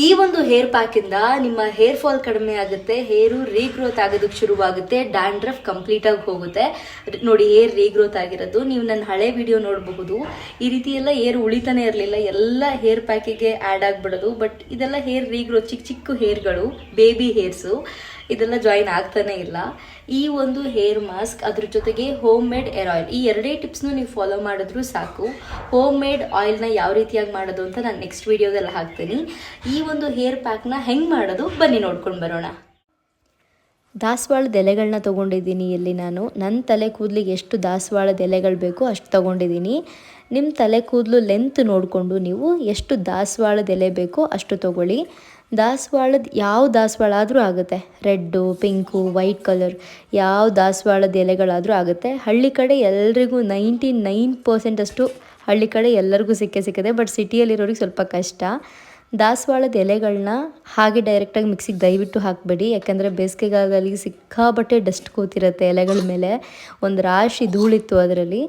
ಈ ಒಂದು hair pack ಇಂದ ನಿಮ್ಮ ಹೇರ್ ಫಾಲ್ ಕಡಿಮೆ ಆಗುತ್ತೆ ಹೇರು ರೀಗ್ರೋತ್ ಆಗೋದಕ್ಕೆ ಶುರುವಾಗುತ್ತೆ ಡ್ಯಾಂಡ್ರಫ್ ಕಂಪ್ಲೀಟ್ ಆಗಿ ಹೋಗುತ್ತೆ. ನೋಡಿ ಹೇರ್ ರೀಗ್ರೋತ್ ಆಗಿರೋದು. ನೀವು ನನ್ನ ಹಳೆ ವಿಡಿಯೋ ನೋಡಬಹುದು. ಈ ರೀತಿ ಎಲ್ಲ ಹೇರ್ ಉಳಿತಾನೆ ಇರಲಿಲ್ಲ. ಎಲ್ಲ ಹೇರ್ ಪ್ಯಾಕಿಗೆ ಆ್ಯಡ್ ಆಗಿಬಿಡೋದು. ಬಟ್ ಇದೆಲ್ಲ ಹೇರ್ ರೀಗ್ರೋತ್ ಚಿಕ್ಕ ಚಿಕ್ಕ ಹೇರ್ಗಳು ಬೇಬಿ ಹೇರ್ಸು ಇದೆಲ್ಲ ಜಾಯಿನ್ ಆಗ್ತಾನೆ ಇಲ್ಲ. ಈ ಒಂದು ಹೇರ್ ಮಾಸ್ಕ್ ಅದ್ರ ಜೊತೆಗೆ ಹೋಮ್ ಮೇಡ್ ಏರ್ ಆಯಿಲ್ ಈ ಎರಡೇ ಟಿಪ್ಸ್ನು ನೀವು ಫಾಲೋ ಮಾಡಿದ್ರು ಸಾಕು. ಹೋಮ್ ಮೇಡ್ ಆಯಿಲ್ನ ಯಾವ ರೀತಿಯಾಗಿ ಮಾಡೋದು ಅಂತ ನಾನು ನೆಕ್ಸ್ಟ್ ವಿಡಿಯೋದಲ್ಲಿ ಹಾಕ್ತೀನಿ. ಈ ಒಂದು ಹೇರ್ ಪ್ಯಾಕ್ನ ಹೆಂಗೆ ಮಾಡೋದು? ಬನ್ನಿ ನೋಡ್ಕೊಂಡು ಬರೋಣ. ದಾಸವಾಳದ ಎಲೆಗಳನ್ನ ತೊಗೊಂಡಿದ್ದೀನಿ ಇಲ್ಲಿ ನಾನು. ನನ್ನ ತಲೆ ಕೂದಲಿಗೆ ಎಷ್ಟು ದಾಸವಾಳದ ಎಲೆಗಳು ಬೇಕೋ ಅಷ್ಟು ತೊಗೊಂಡಿದ್ದೀನಿ. ನಿಮ್ಮ ತಲೆ ಕೂದಲು ಲೆಂತ್ ನೋಡಿಕೊಂಡು ನೀವು ಎಷ್ಟು ದಾಸವಾಳದ ಎಲೆ ಬೇಕೋ ಅಷ್ಟು ತೊಗೊಳ್ಳಿ. ದಾಸವಾಳದ ಯಾವ ದಾಸವಾಳ ಆದರೂ ಆಗುತ್ತೆ. ರೆಡ್ಡು, ಪಿಂಕು, ವೈಟ್ ಕಲರ್ ಯಾವ ದಾಸವಾಳದ ಎಲೆಗಳಾದರೂ ಆಗುತ್ತೆ. ಹಳ್ಳಿ ಕಡೆ ಎಲ್ರಿಗೂ ನೈಂಟಿ ನೈನ್ ಪರ್ಸೆಂಟಷ್ಟು ಹಳ್ಳಿ ಕಡೆ ಎಲ್ಲರಿಗೂ ಸಿಕ್ಕೇ ಸಿಕ್ಕದೆ ಬಟ್ ಸಿಟಿಯಲ್ಲಿರೋರಿಗೆ ಸ್ವಲ್ಪ ಕಷ್ಟ. ದಾಸವಾಳದ ಎಲೆಗಳನ್ನ ಹಾಗೆ ಡೈರೆಕ್ಟಾಗಿ ಮಿಕ್ಸಿಗೆ ದಯವಿಟ್ಟು ಹಾಕಬೇಡಿ. ಯಾಕಂದರೆ ಬೇಸಿಗೆಗಾಲದಲ್ಲಿ ಸಿಕ್ಕಾಬಟ್ಟೆ ಡಸ್ಟ್ ಕೂತಿರುತ್ತೆ ಎಲೆಗಳ ಮೇಲೆ. ಒಂದು ರಾಶಿ ಧೂಳಿತ್ತು ಅದರಲ್ಲಿ.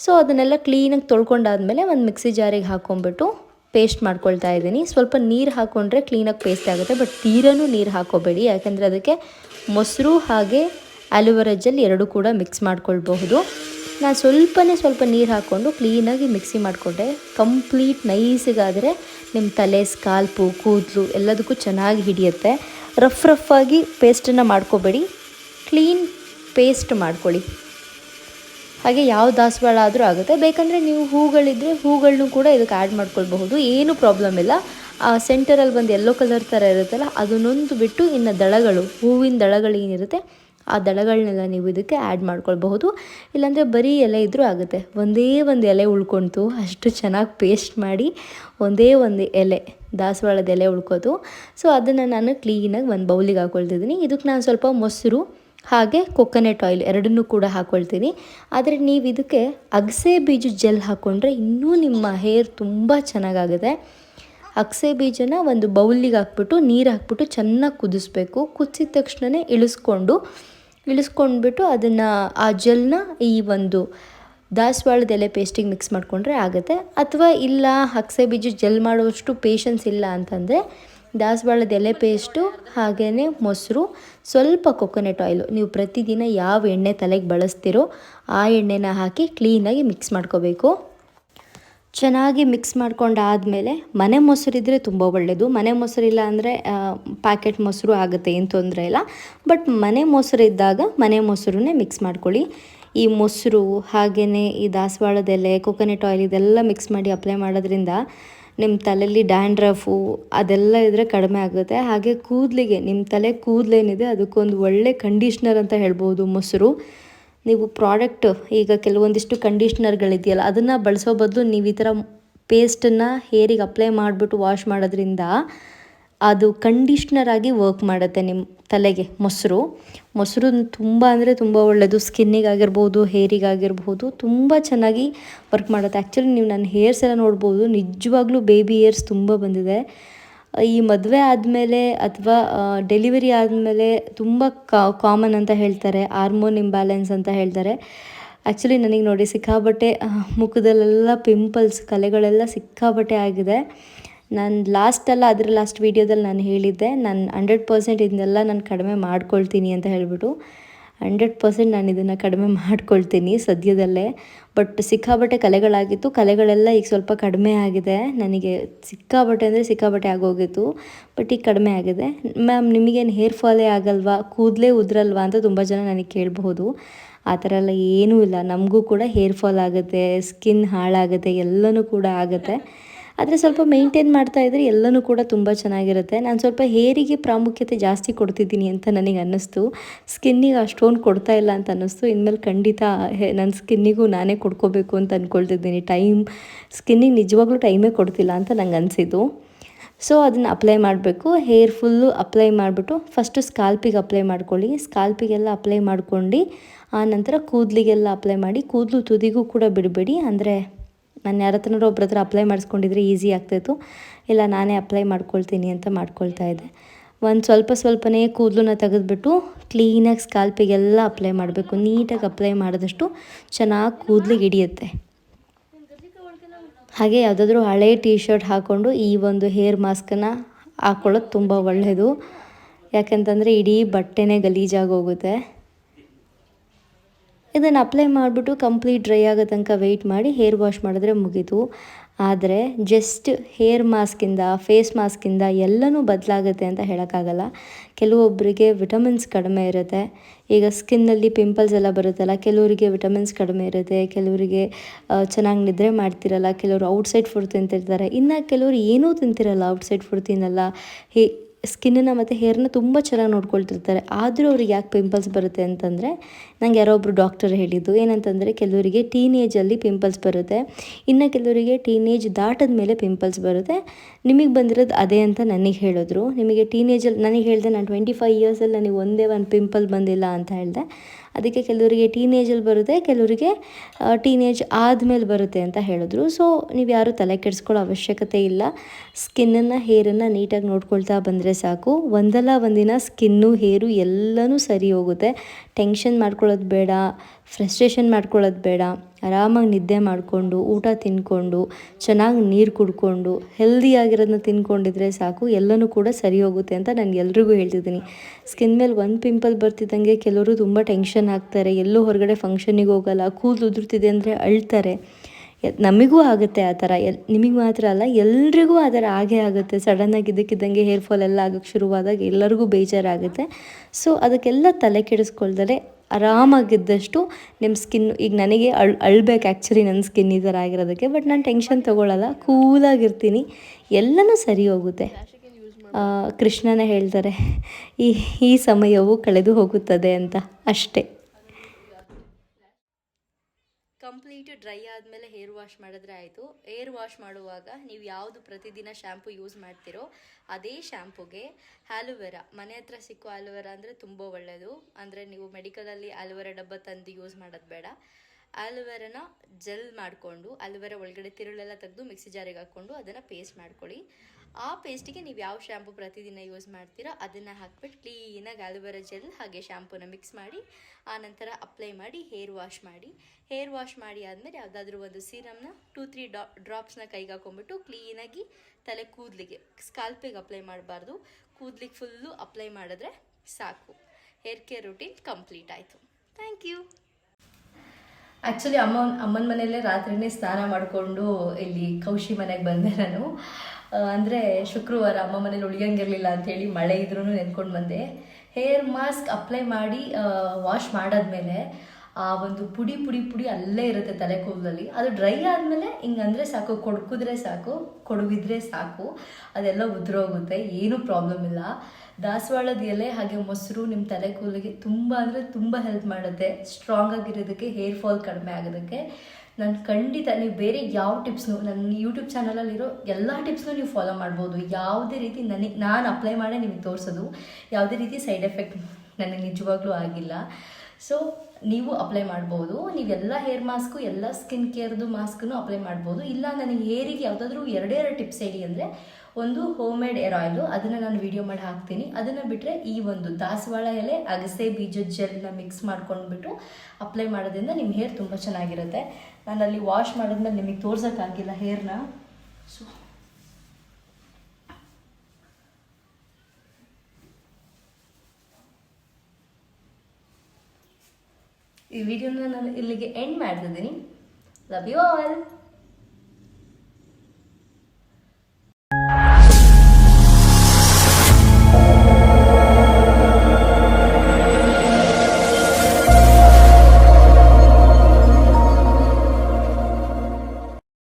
ಸೊ ಅದನ್ನೆಲ್ಲ ಕ್ಲೀನಾಗಿ ತೊಳ್ಕೊಂಡಾದ್ಮೇಲೆ ಒಂದು ಮಿಕ್ಸಿ ಜಾರಿಗೆ ಹಾಕ್ಕೊಂಬಿಟ್ಟು ಪೇಸ್ಟ್ ಮಾಡ್ಕೊಳ್ತಾ ಇದ್ದೀನಿ. ಸ್ವಲ್ಪ ನೀರು ಹಾಕ್ಕೊಂಡ್ರೆ ಕ್ಲೀನಾಗಿ ಪೇಸ್ಟ್ ಆಗುತ್ತೆ ಬಟ್ ತೀರನೂ ನೀರು ಹಾಕೋಬೇಡಿ. ಯಾಕಂದರೆ ಅದಕ್ಕೆ ಮೊಸರು ಹಾಗೆ ಆಲೂವೆರಾ ಎರಡೂ ಕೂಡ ಮಿಕ್ಸ್ ಮಾಡ್ಕೊಳ್ಬಹುದು. ನಾನು ಸ್ವಲ್ಪನೇ ಸ್ವಲ್ಪ ನೀರು ಹಾಕ್ಕೊಂಡು ಕ್ಲೀನಾಗಿ ಮಿಕ್ಸಿ ಮಾಡಿಕೊಂಡೆ. ಕಂಪ್ಲೀಟ್ ನೈಸಿಗಾದರೆ ನಿಮ್ಮ ತಲೆ ಸ್ಕಾಲ್ಪು ಕೂದಲು ಎಲ್ಲದಕ್ಕೂ ಚೆನ್ನಾಗಿ ಹಿಡಿಯುತ್ತೆ. ರಫ್ ರಫ್ ಆಗಿ ಪೇಸ್ಟನ್ನು ಮಾಡ್ಕೋಬೇಡಿ. ಕ್ಲೀನ್ ಪೇಸ್ಟ್ ಮಾಡ್ಕೊಳ್ಳಿ. ಹಾಗೆ ಯಾವ ದಾಸವಾಳ ಆದರೂ ಆಗುತ್ತೆ. ಬೇಕಂದರೆ ನೀವು ಹೂಗಳಿದ್ದರೆ ಹೂಗಳನ್ನೂ ಕೂಡ ಇದಕ್ಕೆ ಆ್ಯಡ್ ಮಾಡ್ಕೊಳ್ಬಹುದು. ಏನು ಪ್ರಾಬ್ಲಮ್ ಇಲ್ಲ. ಆ ಸೆಂಟರಲ್ಲಿ ಬಂದು ಎಲ್ಲೋ ಕಲರ್ ಥರ ಇರುತ್ತಲ್ಲ, ಅದನ್ನೊಂದು ಬಿಟ್ಟು ಇನ್ನು ದಳಗಳು, ಹೂವಿನ ದಳಗಳು ಏನಿರುತ್ತೆ ಆ ದಳಗಳನ್ನೆಲ್ಲ ನೀವು ಇದಕ್ಕೆ ಆ್ಯಡ್ ಮಾಡ್ಕೊಳ್ಬಹುದು. ಇಲ್ಲಾಂದರೆ ಬರೀ ಎಲೆ ಇದ್ದರೂ ಆಗುತ್ತೆ. ಒಂದೇ ಒಂದು ಎಲೆ ಉಳ್ಕೊಳ್ತು ಅಷ್ಟು ಚೆನ್ನಾಗಿ ಪೇಸ್ಟ್ ಮಾಡಿ ಒಂದೇ ಒಂದು ಎಲೆ, ದಾಸವಾಳದ ಎಲೆ ಉಳ್ಕೋದು. ಸೊ ಅದನ್ನು ನಾನು ಕ್ಲೀನಾಗಿ ಒಂದು ಬೌಲಿಗೆ ಹಾಕ್ಕೊಳ್ತಿದ್ದೀನಿ ಇದಕ್ಕೆ ನಾನು ಸ್ವಲ್ಪ ಮೊಸರು, ಹಾಗೆ ಕೊಕೊನೆಟ್ ಆಯಿಲ್ ಎರಡನ್ನೂ ಕೂಡ ಹಾಕ್ಕೊಳ್ತೀನಿ ಆದರೆ ನೀವು ಇದಕ್ಕೆ ಅಗಸೆ ಬೀಜ ಜೆಲ್ ಹಾಕ್ಕೊಂಡ್ರೆ ಇನ್ನೂ ನಿಮ್ಮ ಹೇರ್ ತುಂಬ ಚೆನ್ನಾಗಾಗುತ್ತೆ. ಅಗಸೆ ಬೀಜನ ಒಂದು ಬೌಲಿಗೆ ಹಾಕ್ಬಿಟ್ಟು, ನೀರು ಹಾಕ್ಬಿಟ್ಟು ಚೆನ್ನಾಗಿ ಕುದಿಸ್ಬೇಕು. ಕುದಿಸಿದ ತಕ್ಷಣವೇ ಇಳಿಸ್ಕೊಂಡು ಇಳಿಸ್ಕೊಂಡ್ಬಿಟ್ಟು ಅದನ್ನು ಆ ಜೆಲ್ನ ಈ ಒಂದು ದಾಸವಾಳದ ಎಲೆ ಪೇಸ್ಟಿಗೆ ಮಿಕ್ಸ್ ಮಾಡಿಕೊಂಡ್ರೆ ಆಗುತ್ತೆ. ಅಥವಾ ಇಲ್ಲ ಹಕ್ಸೆ ಬೀಜ ಜೆಲ್ ಮಾಡುವಷ್ಟು ಪೇಷನ್ಸ್ ಇಲ್ಲ ಅಂತಂದರೆ ದಾಸವಾಳದ ಎಲೆ ಪೇಸ್ಟು ಹಾಗೆಯೇ ಮೊಸರು, ಸ್ವಲ್ಪ ಕೊಕೊನೆಟ್ ಆಯಿಲು ನೀವು ಪ್ರತಿದಿನ ಯಾವ ಎಣ್ಣೆ ತಲೆಗೆ ಬಳಸ್ತೀರೋ ಆ ಎಣ್ಣೆನ ಹಾಕಿ ಕ್ಲೀನಾಗಿ ಮಿಕ್ಸ್ ಮಾಡ್ಕೋಬೇಕು. ಚೆನ್ನಾಗಿ ಮಿಕ್ಸ್ ಮಾಡ್ಕೊಂಡಾದಮೇಲೆ ಮನೆ ಮೊಸರಿದ್ದರೆ ತುಂಬ ಒಳ್ಳೆಯದು ಮನೆ ಮೊಸರಿಲ್ಲ ಅಂದರೆ ಪ್ಯಾಕೆಟ್ ಮೊಸರು ಆಗುತ್ತೆ, ಏನು ತೊಂದರೆ ಇಲ್ಲ. ಬಟ್ ಮನೆ ಮೊಸರು ಇದ್ದಾಗ ಮನೆ ಮೊಸರನ್ನೇ ಮಿಕ್ಸ್ ಮಾಡ್ಕೊಳ್ಳಿ. ಈ ಮೊಸರು ಹಾಗೆಯೇ ಈ ದಾಸವಾಳದ ಎಲೆ, ಕೊಕೊನೆಟ್ ಆಯಿಲ್ ಇದೆಲ್ಲ ಮಿಕ್ಸ್ ಮಾಡಿ ಅಪ್ಲೈ ಮಾಡೋದ್ರಿಂದ ನಿಮ್ಮ ತಲೆಯಲ್ಲಿ ಡ್ಯಾಂಡ್ರಫು ಅದೆಲ್ಲ ಇದ್ದರೆ ಕಡಿಮೆ ಆಗುತ್ತೆ. ಹಾಗೆ ಕೂದಲಿಗೆ ನಿಮ್ಮ ತಲೆ ಕೂದಲೇನಿದೆ, ಅದಕ್ಕೊಂದು ಒಳ್ಳೆ ಕಂಡೀಷ್ನರ್ ಅಂತ ಹೇಳ್ಬೋದು ಮೊಸರು. ನೀವು ಪ್ರಾಡಕ್ಟ್ ಈಗ ಕೆಲವೊಂದಿಷ್ಟು ಕಂಡೀಷ್ನರ್ಗಳಿದೆಯಲ್ಲ ಅದನ್ನು ಬಳಸೋ ಬದಲು ನೀವು ಈ ಥರ ಪೇಸ್ಟನ್ನು ಹೇರಿಗೆ ಅಪ್ಲೈ ಮಾಡಿಬಿಟ್ಟು ವಾಶ್ ಮಾಡೋದ್ರಿಂದ ಅದು ಕಂಡೀಷ್ನರ್ ಆಗಿ ವರ್ಕ್ ಮಾಡುತ್ತೆ ನಿಮ್ಮ ತಲೆಗೆ, ಮೊಸರು. ಮೊಸರು ತುಂಬ ಅಂದರೆ ತುಂಬ ಒಳ್ಳೆಯದು ಸ್ಕಿನ್ನಿಗಾಗಿರ್ಬೋದು ಹೇರಿಗಾಗಿರ್ಬೋದು ತುಂಬ ಚೆನ್ನಾಗಿ ವರ್ಕ್ ಮಾಡುತ್ತೆ. ಆ್ಯಕ್ಚುಲಿ ನೀವು ನನ್ನ ಹೇರ್ಸ್ ಎಲ್ಲ ನೋಡ್ಬೋದು, ನಿಜವಾಗ್ಲೂ ಬೇಬಿ ಹೇರ್ಸ್ ತುಂಬ ಬಂದಿದೆ. ಈ ಮದುವೆ ಆದಮೇಲೆ ಅಥವಾ ಡೆಲಿವರಿ ಆದಮೇಲೆ ತುಂಬ ಕಾಮನ್ ಅಂತ ಹೇಳ್ತಾರೆ ಹಾರ್ಮೋನ್ ಇಂಬ್ಯಾಲೆನ್ಸ್ ಅಂತ ಹೇಳ್ತಾರೆ. ಆ್ಯಕ್ಚುಲಿ ನನಗೆ ನೋಡಿ ಸಿಕ್ಕಾಬಟ್ಟೆ ಮುಖದಲ್ಲೆಲ್ಲ ಪಿಂಪಲ್ಸ್ ಕಲೆಗಳೆಲ್ಲ ಸಿಕ್ಕಾಬಟ್ಟೆ ಆಗಿದೆ. ನಾನು ಲಾಸ್ಟಲ್ಲ ಅದರ ಲಾಸ್ಟ್ ವೀಡಿಯೋದಲ್ಲಿ ನಾನು ಹೇಳಿದ್ದೆ, ನಾನು ಹಂಡ್ರೆಡ್ ಪರ್ಸೆಂಟ್ ಇದನ್ನೆಲ್ಲ ನಾನು ಕಡಿಮೆ ಮಾಡ್ಕೊಳ್ತೀನಿ ಅಂತ ಹೇಳಿಬಿಟ್ಟು ಹಂಡ್ರೆಡ್ ಪರ್ಸೆಂಟ್ ನಾನು ಇದನ್ನು ಕಡಿಮೆ ಮಾಡ್ಕೊಳ್ತೀನಿ ಸದ್ಯದಲ್ಲೇ. ಬಟ್ ಸಿಕ್ಕಾಬಟ್ಟೆ ಕಲೆಗಳಾಗಿತ್ತು. ಕಲೆಗಳೆಲ್ಲ ಈಗ ಸ್ವಲ್ಪ ಕಡಿಮೆ ಆಗಿದೆ. ನನಗೆ ಸಿಕ್ಕಾಬಟ್ಟೆ ಅಂದರೆ ಸಿಕ್ಕಾಬಟ್ಟೆ ಆಗೋಗಿತ್ತು, ಬಟ್ ಈಗ ಕಡಿಮೆ ಆಗಿದೆ. ಮ್ಯಾಮ್, ನಿಮಗೇನು ಹೇರ್ ಫಾಲೇ ಆಗಲ್ವಾ? ಕೂದಲೇ ಉದ್ರಲ್ವಾ ಅಂತ ತುಂಬ ಜನ ನನಗೆ ಕೇಳಬಹುದು. ಆ ಥರ ಎಲ್ಲ ಏನೂ ಇಲ್ಲ. ನಮಗೂ ಕೂಡ ಹೇರ್ ಫಾಲ್ ಆಗುತ್ತೆ, ಸ್ಕಿನ್ ಹಾಳಾಗುತ್ತೆ, ಎಲ್ಲನೂ ಕೂಡ ಆಗುತ್ತೆ. ಆದರೆ ಸ್ವಲ್ಪ ಮೇಂಟೈನ್ ಮಾಡ್ತಾ ಇದ್ದರೆ ಎಲ್ಲನೂ ಕೂಡ ತುಂಬ ಚೆನ್ನಾಗಿರುತ್ತೆ. ನಾನು ಸ್ವಲ್ಪ ಹೇರಿಗೆ ಪ್ರಾಮುಖ್ಯತೆ ಜಾಸ್ತಿ ಕೊಡ್ತಿದ್ದೀನಿ ಅಂತ ನನಗೆ ಅನ್ನಿಸ್ತು. ಸ್ಕಿನ್ನಿಗೆ ಅಷ್ಟೊಂದು ಕೊಡ್ತಾ ಇಲ್ಲ ಅಂತ ಅನ್ನಿಸ್ತು. ಇನ್ಮೇಲೆ ಖಂಡಿತ ನನ್ನ ಸ್ಕಿನ್ನಿಗೂ ನಾನೇ ಕೊಡ್ಕೋಬೇಕು ಅಂತ ಅಂದ್ಕೊಳ್ತಿದ್ದೀನಿ ಟೈಮ್, ಸ್ಕಿನ್ನಿಗೆ ನಿಜವಾಗ್ಲೂ ಟೈಮೇ ಕೊಡ್ತಿಲ್ಲ ಅಂತ ನಂಗೆ ಅನಿಸಿದ್ದು. ಸೊ ಅದನ್ನು ಅಪ್ಲೈ ಮಾಡಬೇಕು. ಹೇರ್ ಫುಲ್ಲು ಅಪ್ಲೈ ಮಾಡಿಬಿಟ್ಟು ಫಸ್ಟು ಸ್ಕಾಲ್ಪಿಗೆ ಅಪ್ಲೈ ಮಾಡ್ಕೊಳ್ಳಿ. ಸ್ಕಾಲ್ಪಿಗೆಲ್ಲ ಅಪ್ಲೈ ಮಾಡ್ಕೊಂಡು, ಆ ನಂತರ ಕೂದಲಿಗೆಲ್ಲ ಅಪ್ಲೈ ಮಾಡಿ, ಕೂದಲು ತುದಿಗೂ ಕೂಡ ಬಿಡಬೇಡಿ. ಅಂದರೆ ನಾನು ಯಾರ ಒಬ್ಬರ ಹತ್ರ ಅಪ್ಲೈ ಮಾಡಿಸ್ಕೊಂಡಿದ್ರೆ ಈಸಿ ಆಗ್ತಾಯಿತ್ತು ಇಲ್ಲ, ನಾನೇ ಅಪ್ಲೈ ಮಾಡ್ಕೊಳ್ತೀನಿ ಅಂತ ಮಾಡ್ಕೊಳ್ತಾ ಇದ್ದೆ. ಒಂದು ಸ್ವಲ್ಪ ಸ್ವಲ್ಪನೇ ಕೂದಲನ್ನ ತೆಗೆದುಬಿಟ್ಟು ಕ್ಲೀನಾಗಿ ಸ್ಕಾಲ್ಪಿಗೆಲ್ಲ ಅಪ್ಲೈ ಮಾಡಬೇಕು. ನೀಟಾಗಿ ಅಪ್ಲೈ ಮಾಡಿದಷ್ಟು ಚೆನ್ನಾಗಿ ಕೂದಲಿಗೆ ಹಿಡಿಯುತ್ತೆ. ಹಾಗೆ ಯಾವುದಾದ್ರೂ ಹಳೆ ಟೀ ಶರ್ಟ್ ಹಾಕ್ಕೊಂಡು ಈ ಒಂದು ಹೇರ್ ಮಾಸ್ಕನ್ನು ಹಾಕ್ಕೊಳ್ಳೋದು ತುಂಬ ಒಳ್ಳೆಯದು ಯಾಕೆಂತಂದರೆ ಇಡೀ ಬಟ್ಟೆನೇ ಗಲೀಜಾಗಿ ಹೋಗುತ್ತೆ. ಇದನ್ನು ಅಪ್ಲೈ ಮಾಡಿಬಿಟ್ಟು ಕಂಪ್ಲೀಟ್ ಡ್ರೈ ಆಗೋ ತನಕ ವೆಯ್ಟ್ ಮಾಡಿ ಹೇರ್ ವಾಶ್ ಮಾಡಿದ್ರೆ ಮುಗೀತು. ಆದರೆ ಜಸ್ಟ್ ಹೇರ್ ಮಾಸ್ಕಿಂದ ಫೇಸ್ ಮಾಸ್ಕಿಂದ ಎಲ್ಲನೂ ಬದಲಾಗುತ್ತೆ ಅಂತ ಹೇಳೋಕ್ಕಾಗಲ್ಲ. ಕೆಲವೊಬ್ಬರಿಗೆ ವಿಟಮಿನ್ಸ್ ಕಡಿಮೆ ಇರುತ್ತೆ. ಈಗ ಸ್ಕಿನ್ನಲ್ಲಿ ಪಿಂಪಲ್ಸ್ ಎಲ್ಲ ಬರುತ್ತಲ್ಲ, ಕೆಲವರಿಗೆ ವಿಟಮಿನ್ಸ್ ಕಡಿಮೆ ಇರುತ್ತೆ, ಕೆಲವರಿಗೆ ಚೆನ್ನಾಗಿ ನಿದ್ರೆ ಮಾಡ್ತಿರಲ್ಲ, ಕೆಲವರು ಔಟ್ಸೈಡ್ ಫುಡ್ ತಿಂತಿರ್ತಾರೆ. ಇನ್ನು ಕೆಲವರು ಏನೂ ತಿಂತಿರಲ್ಲ ಔಟ್ಸೈಡ್ ಫುಡ್ ತಿನ್ನಲ್ಲ. ಹೇ ಸ್ಕಿನ್ನನ್ನು ಮತ್ತು ಹೇರ್ನ ತುಂಬ ಚೆನ್ನಾಗಿ ನೋಡ್ಕೊಳ್ತಿರ್ತಾರೆ. ಆದರೂ ಅವ್ರಿಗೆ ಯಾಕೆ ಪಿಂಪಲ್ಸ್ ಬರುತ್ತೆ ಅಂತಂದರೆ, ನಂಗೆ ಯಾರೋ ಒಬ್ಬರು ಡಾಕ್ಟರ್ ಹೇಳಿದ್ದು ಏನಂತಂದರೆ, ಕೆಲವರಿಗೆ ಟೀನೇಜಲ್ಲಿ ಪಿಂಪಲ್ಸ್ ಬರುತ್ತೆ. ಇನ್ನು ಕೆಲವರಿಗೆ ಟೀನೇಜ್ ದಾಟದ ಮೇಲೆ ಪಿಂಪಲ್ಸ್ ಬರುತ್ತೆ. ನಿಮಗೆ ಬಂದಿರೋದು ಅದೇ ಅಂತ ನನಗೆ ಹೇಳಿದ್ರು. ನಿಮಗೆ ಟೀನೇಜಲ್ಲಿ ನನಗೆ ಹೇಳಿದೆ ನಾನು ಟ್ವೆಂಟಿ ಫೈವ್ ಇಯರ್ಸಲ್ಲಿ ನನಗೆ ಒಂದೇ ಒಂದು ಪಿಂಪಲ್ ಬಂದಿಲ್ಲ ಅಂತ ಹೇಳಿದೆ. ಅದಕ್ಕೆ ಕೆಲವರಿಗೆ ಟೀನೇಜಲ್ಲಿ ಬರುತ್ತೆ, ಕೆಲವರಿಗೆ ಟೀನೇಜ್ ಆದಮೇಲೆ ಬರುತ್ತೆ ಅಂತ ಹೇಳಿದ್ರು. ಸೊ ನೀವು ಯಾರು ತಲೆ ಕೆಡಿಸ್ಕೊಳ್ಳೋ ಅವಶ್ಯಕತೆ ಇಲ್ಲ. ಸ್ಕಿನ್ನನ್ನು, ಹೇರನ್ನು ನೀಟಾಗಿ ನೋಡ್ಕೊಳ್ತಾ ಬಂದರೆ ಸಾಕು. ಒಂದಲ್ಲ ಒಂದಿನ ಸ್ಕಿನ್ನು, ಹೇರು ಎಲ್ಲನೂ ಸರಿ ಹೋಗುತ್ತೆ. ಟೆನ್ಷನ್ ಮಾಡ್ಕೊಳ್ಳೋದು ಬೇಡ. ಫ್ರಸ್ಟ್ರೇಷನ್ ಮಾಡ್ಕೊಳ್ಳೋದು ಬೇಡ. ಆರಾಮಾಗಿ ನಿದ್ದೆ ಮಾಡಿಕೊಂಡು, ಊಟ ತಿನ್ಕೊಂಡು, ಚೆನ್ನಾಗಿ ನೀರು ಕುಡ್ಕೊಂಡು ಹೆಲ್ದಿಯಾಗಿರೋದನ್ನ ತಿನ್ಕೊಂಡಿದ್ರೆ ಸಾಕು, ಎಲ್ಲನೂ ಕೂಡ ಸರಿ ಹೋಗುತ್ತೆ ಅಂತ ನಾನು ಎಲ್ರಿಗೂ ಹೇಳ್ತಿದ್ದೀನಿ. ಸ್ಕಿನ್ ಮೇಲೆ ಒಂದು ಪಿಂಪಲ್ ಬರ್ತಿದ್ದಂಗೆ ಕೆಲವರು ತುಂಬ ಟೆನ್ಷನ್ ಆಗ್ತಾರೆ. ಎಲ್ಲೂ ಹೊರಗಡೆ ಫಂಕ್ಷನಿಗೆ ಹೋಗಲ್ಲ, ಕೂದಲು ಉದುರ್ತಿದೆ ಅಂದರೆ ಅಳ್ತಾರೆ. ನಮಗೂ ಆಗುತ್ತೆ ಆ ಥರ. ಎಲ್, ನಿಮಗೆ ಮಾತ್ರ ಅಲ್ಲ, ಎಲ್ರಿಗೂ ಆ ಥರ ಆಗೇ ಆಗುತ್ತೆ. ಸಡನ್ನಾಗಿ ಇದಕ್ಕಿದ್ದಂಗೆ ಹೇರ್ ಫಾಲ್ ಎಲ್ಲ ಆಗೋಕ್ಕೆ ಶುರುವಾದಾಗ ಎಲ್ಲರಿಗೂ ಬೇಜಾರಾಗುತ್ತೆ. ಸೊ ಅದಕ್ಕೆಲ್ಲ ತಲೆ ಕೆಡಿಸ್ಕೊಳ್ದಲೆ ಆರಾಮಾಗಿದ್ದಷ್ಟು ನಿಮ್ಮ ಸ್ಕಿನ್ ಈಗ ನನಗೆ ಅಳ್, ಅಳ್ಬೇಕು ಆ್ಯಕ್ಚುಲಿ ನನ್ನ ಸ್ಕಿನ್ ಈ ಥರ ಆಗಿರೋದಕ್ಕೆ ಬಟ್ ನಾನು ಟೆನ್ಷನ್ ತೊಗೊಳ್ಳಲ್ಲ ಕೂಲಾಗಿರ್ತೀನಿ, ಎಲ್ಲನೂ ಸರಿ ಹೋಗುತ್ತೆ. ಕೃಷ್ಣನೇ ಹೇಳ್ತಾರೆ, ಈ ಈ ಸಮಯವು ಕಳೆದು ಹೋಗುತ್ತದೆ ಅಂತ, ಅಷ್ಟೇ. ಕಂಪ್ಲೀಟ್ ಡ್ರೈ ಆದಮೇಲೆ ಹೇರ್ ವಾಶ್ ಮಾಡಿದ್ರೆ ಆಯಿತು. ಹೇರ್ ವಾಶ್ ಮಾಡುವಾಗ ನೀವು ಯಾವುದು ಪ್ರತಿದಿನ ಶ್ಯಾಂಪು ಯೂಸ್ ಮಾಡ್ತೀರೋ ಅದೇ ಶ್ಯಾಂಪುಗೆ ಆಲೋವೆರಾ ಮನೆ ಹತ್ರ ಸಿಕ್ಕೋ ಆಲೋವೆರಾ ಅಂದರೆ ತುಂಬ ಒಳ್ಳೆಯದು ಅಂದರೆ ನೀವು ಮೆಡಿಕಲಲ್ಲಿ ಆಲೋವೆರಾ ಡಬ್ಬ ತಂದು ಯೂಸ್ ಮಾಡೋದು ಬೇಡ. ಆಲೋವೆರಾನ ಜೆಲ್ ಮಾಡಿಕೊಂಡು ಆಲೋವೆರಾ ಒಳಗಡೆ ತಿರುಳೆಲ್ಲ ತೆಗೆದು ಮಿಕ್ಸಿ ಜಾರಿಗೆ ಹಾಕ್ಕೊಂಡು ಅದನ್ನು ಪೇಸ್ಟ್ ಮಾಡ್ಕೊಳ್ಳಿ. ಆ ಪೇಸ್ಟಿಗೆ ನೀವು ಯಾವ ಶ್ಯಾಂಪು ಪ್ರತಿದಿನ ಯೂಸ್ ಮಾಡ್ತೀರೋ, ಅದನ್ನು ಹಾಕ್ಬಿಟ್ಟು ಕ್ಲೀನಾಗಿ ಆಲೋವೆರಾ ಜೆಲ್ ಹಾಗೆ ಶ್ಯಾಂಪೂನ ಮಿಕ್ಸ್ ಮಾಡಿ, ಆ ನಂತರ ಅಪ್ಲೈ ಮಾಡಿ ಹೇರ್ ವಾಶ್ ಮಾಡಿ. ಹೇರ್ ವಾಶ್ ಮಾಡಿ ಆದಮೇಲೆ ಯಾವುದಾದ್ರೂ ಒಂದು ಸೀರಮ್ನ ಟೂ ತ್ರೀ ಡಾ ಡ್ರಾಪ್ಸ್ನ ಕೈಗೆ ಹಾಕೊಂಡ್ಬಿಟ್ಟು ಕ್ಲೀನಾಗಿ ತಲೆ ಕೂದಲಿಗೆ ಸ್ಕಾಲ್ಪಿಗೆ ಅಪ್ಲೈ ಮಾಡಬಾರ್ದು. ಕೂದಲಿಗೆ ಫುಲ್ಲು ಅಪ್ಲೈ ಮಾಡಿದ್ರೆ ಸಾಕು. ಹೇರ್ ಕೇರ್ ರುಟೀನ್ ಕಂಪ್ಲೀಟ್ ಆಯಿತು. ಥ್ಯಾಂಕ್ ಯು ಆ್ಯಕ್ಚುಲಿ ಅಮ್ಮ ಅಮ್ಮನ ಮನೆಯಲ್ಲೇ ರಾತ್ರಿನೇ ಸ್ನಾನ ಮಾಡಿಕೊಂಡು ಇಲ್ಲಿ ಕೌಶಿ ಮನೆಗೆ ಬಂದೆ ನಾನು. ಅಂದರೆ ಶುಕ್ರವಾರ ಅಮ್ಮ ಮನೇಲಿ ಉಳಿಯಂಗಿರಲಿಲ್ಲ ಅಂಥೇಳಿ ಮಳೆ ಇದ್ರೂ ನೆನ್ಕೊಂಡು ಬಂದೆ. ಹೇರ್ ಮಾಸ್ಕ್ ಅಪ್ಲೈ ಮಾಡಿ ವಾಶ್ ಮಾಡಾದ್ಮೇಲೆ ಆ ಒಂದು ಪುಡಿ ಪುಡಿ ಪುಡಿ ಅಲ್ಲೇ ಇರುತ್ತೆ ತಲೆ ಕೂದಲಲ್ಲಿ. ಅದು ಡ್ರೈ ಆದಮೇಲೆ ಹಿಂಗಂದರೆ ಸಾಕು, ಕೊಡ್ಕಿದ್ರೆ ಸಾಕು ಕೊಡುವಿದ್ರೆ ಸಾಕು, ಅದೆಲ್ಲ ಉದುರೋಗುತ್ತೆ, ಏನೂ ಪ್ರಾಬ್ಲಮ್ ಇಲ್ಲ. ದಾಸವಾಳದ ಎಲೆ ಹಾಗೆ ಮೊಸರು ನಿಮ್ಮ ತಲೆ ಕೂದಲಿಗೆ ತುಂಬ ಅಂದರೆ ತುಂಬ ಹೆಲ್ಪ್ ಮಾಡುತ್ತೆ. ಸ್ಟ್ರಾಂಗ್ ಆಗಿರೋದಕ್ಕೆ ಹೇರ್ ಫಾಲ್ ಕಡಿಮೆ ಆಗೋದಕ್ಕೆ. ನಾನು ಖಂಡಿತ ನೀವು ಬೇರೆ ಯಾವ ಟಿಪ್ಸ್ನು ನನ್ನ ಯೂಟ್ಯೂಬ್ ಚಾನಲಲ್ಲಿರೋ ಎಲ್ಲ ಟಿಪ್ಸ್ನು ನೀವು ಫಾಲೋ ಮಾಡ್ಬೋದು. ಯಾವುದೇ ರೀತಿ ನನಗೆ ನಾನು ಅಪ್ಲೈ ಮಾಡೇ ನಿಮಗೆ ತೋರಿಸೋದು. ಯಾವುದೇ ರೀತಿ ಸೈಡ್ ಎಫೆಕ್ಟ್ ನನಗೆ ನಿಜವಾಗ್ಲೂ ಆಗಿಲ್ಲ. ಸೊ ನೀವು ಅಪ್ಲೈ ಮಾಡ್ಬೋದು. ನೀವೆಲ್ಲ ಹೇರ್ ಮಾಸ್ಕು ಎಲ್ಲ ಸ್ಕಿನ್ ಕೇರ್ದು ಮಾಸ್ಕನ್ನು ಅಪ್ಲೈ ಮಾಡ್ಬೋದು. ಇಲ್ಲ, ನನಗೆ ಹೇರಿಗೆ ಯಾವುದಾದ್ರೂ ಎರಡೆರಡು ಎರಡು ಟಿಪ್ಸ್ ಹೇಳಿ ಅಂದರೆ ಒಂದು ಹೋಮ್ ಮೇಡ್ ಏರ್ ಆಯಿಲು ಅದನ್ನು ನಾನು ವಿಡಿಯೋ ಮಾಡಿ ಹಾಕ್ತೀನಿ. ಅದನ್ನು ಬಿಟ್ಟರೆ ಈ ಒಂದು ದಾಸವಾಳ ಎಲೆ, ಅಗಸೆ ಬೀಜದ ಜೆಲ್ನ ಮಿಕ್ಸ್ ಮಾಡ್ಕೊಂಡ್ಬಿಟ್ಟು ಅಪ್ಲೈ ಮಾಡೋದ್ರಿಂದ ನಿಮ್ಮ ಹೇರ್ ತುಂಬ ಚೆನ್ನಾಗಿರುತ್ತೆ. ನಾನು ಅಲ್ಲಿ ವಾಶ್ ಮಾಡಿದ್ಮೇಲೆ ನಿಮಗೆ ತೋರ್ಸೋಕ್ಕಾಗಿಲ್ಲ ಹೇರ್ನ ಸೊ ಈ ವಿಡಿಯೋನ ನಾನು ಇಲ್ಲಿಗೆ ಎಂಡ್ ಮಾಡ್ತಿದ್ದೀನಿ. Love you all